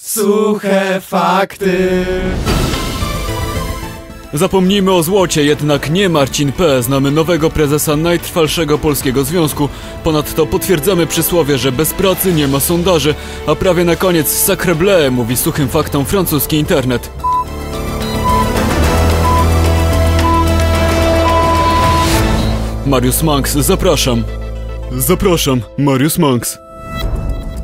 Suche fakty. Zapomnijmy o złocie, jednak nie Marcin P. Znamy nowego prezesa najtrwalszego polskiego związku. Ponadto potwierdzamy przysłowie, że bez pracy nie ma sondaży. A prawie na koniec sacre bleu, mówi suchym faktom francuski internet. Marius Manx, zapraszam. Zapraszam, Marius Manx.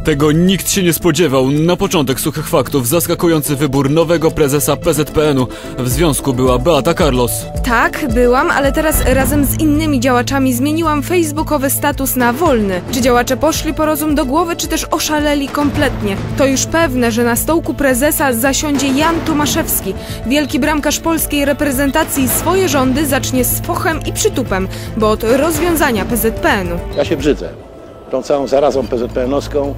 Tego nikt się nie spodziewał. Na początek suchych faktów zaskakujący wybór nowego prezesa PZPN-u. W związku była Beata Carlos. Tak, byłam, ale teraz razem z innymi działaczami zmieniłam facebookowy status na wolny. Czy działacze poszli po rozum do głowy, czy też oszaleli kompletnie? To już pewne, że na stołku prezesa zasiądzie Jan Tomaszewski. Wielki bramkarz polskiej reprezentacji swoje rządy zacznie z fochem i przytupem, bo od rozwiązania PZPN-u. Ja się brzydzę tą całą zarazą PZPN-owską,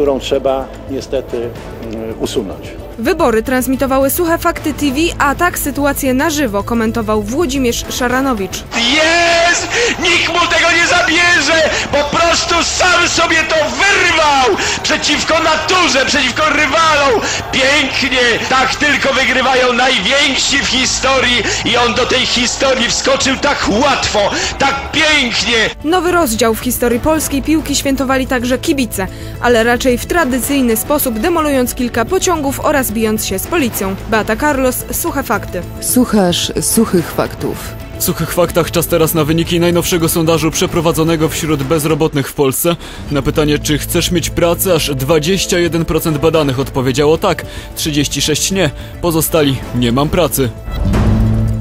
którą trzeba niestety mm, usunąć. Wybory transmitowały Suche Fakty TV, a tak sytuację na żywo komentował Włodzimierz Szaranowicz. Jest! Nikt mu tego nie zabierze! Po prostu sam sobie to wyrwał! Przeciwko naturze, przeciwko rywalom! Pięknie! Tak tylko wygrywają najwięksi w historii i on do tej historii wskoczył tak łatwo, tak pięknie! Nowy rozdział w historii polskiej piłki świętowali także kibice, ale raczej w tradycyjny sposób, demolując kilka pociągów oraz bijąc się z policją. Beata Carlos, Suche Fakty. Słuchasz suchych faktów. W suchych faktach czas teraz na wyniki najnowszego sondażu przeprowadzonego wśród bezrobotnych w Polsce. Na pytanie, czy chcesz mieć pracę, aż 21% badanych odpowiedziało tak, 36 nie, pozostali nie mam pracy.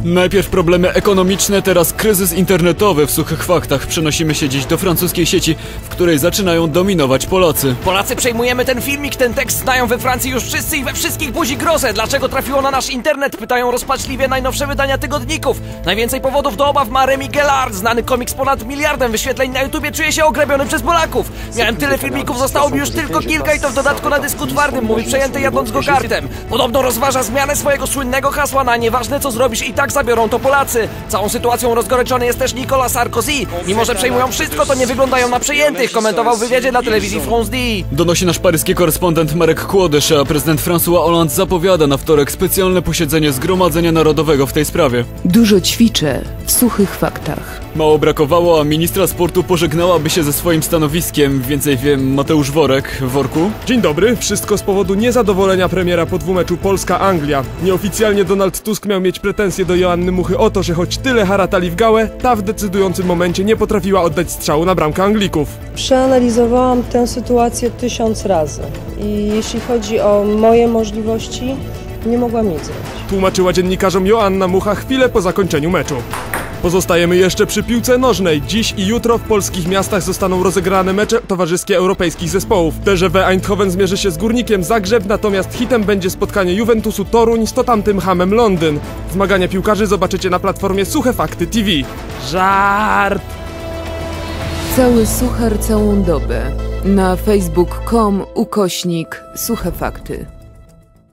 Najpierw problemy ekonomiczne, teraz kryzys internetowy. W suchych faktach przenosimy się dziś do francuskiej sieci, w której zaczynają dominować Polacy. Polacy przejmujemy ten filmik, ten tekst znają we Francji już wszyscy i we wszystkich buzi grozę. Dlaczego trafiło na nasz internet? Pytają rozpaczliwie najnowsze wydania tygodników. Najwięcej powodów do obaw ma Remy Gellard, znany komik z ponad miliardem wyświetleń na YouTubie czuje się ograbiony przez Polaków. Miałem tyle filmików, zostało mi już tylko kilka i to w dodatku na dysku twardym, mówi przejęty jadąc go kartem. Podobno rozważa zmianę swojego słynnego hasła na nieważne co zrobisz i tak zabiorą to Polacy. Całą sytuacją rozgoryczony jest też Nicolas Sarkozy. Mimo, że przejmują wszystko, to nie wyglądają na przejętych, komentował w wywiadzie dla telewizji France 2. Donosi nasz paryski korespondent Marek Kłodysz, a prezydent François Hollande zapowiada na wtorek specjalne posiedzenie Zgromadzenia Narodowego w tej sprawie. Dużo ćwiczę w suchych faktach. Mało brakowało, a ministra sportu pożegnałaby się ze swoim stanowiskiem. Więcej wie Mateusz Worek. Worku? Dzień dobry. Wszystko z powodu niezadowolenia premiera po dwumeczu Polska-Anglia. Nieoficjalnie Donald Tusk miał mieć pretensje do Joanny Muchy o to, że choć tyle haratali w gałę, ta w decydującym momencie nie potrafiła oddać strzału na bramkę Anglików. Przeanalizowałam tę sytuację tysiąc razy i jeśli chodzi o moje możliwości, nie mogłam nic zrobić. Tłumaczyła dziennikarzom Joanna Mucha chwilę po zakończeniu meczu. Pozostajemy jeszcze przy piłce nożnej. Dziś i jutro w polskich miastach zostaną rozegrane mecze towarzyskie europejskich zespołów. TGW Eindhoven zmierzy się z Górnikiem Zagrzeb, natomiast hitem będzie spotkanie Juventusu Toruń z to tamtym Hamem Londyn. Zmagania piłkarzy zobaczycie na platformie Suche Fakty TV. Żart! Cały suchar całą dobę. Na facebook.com ukośnik suche fakty.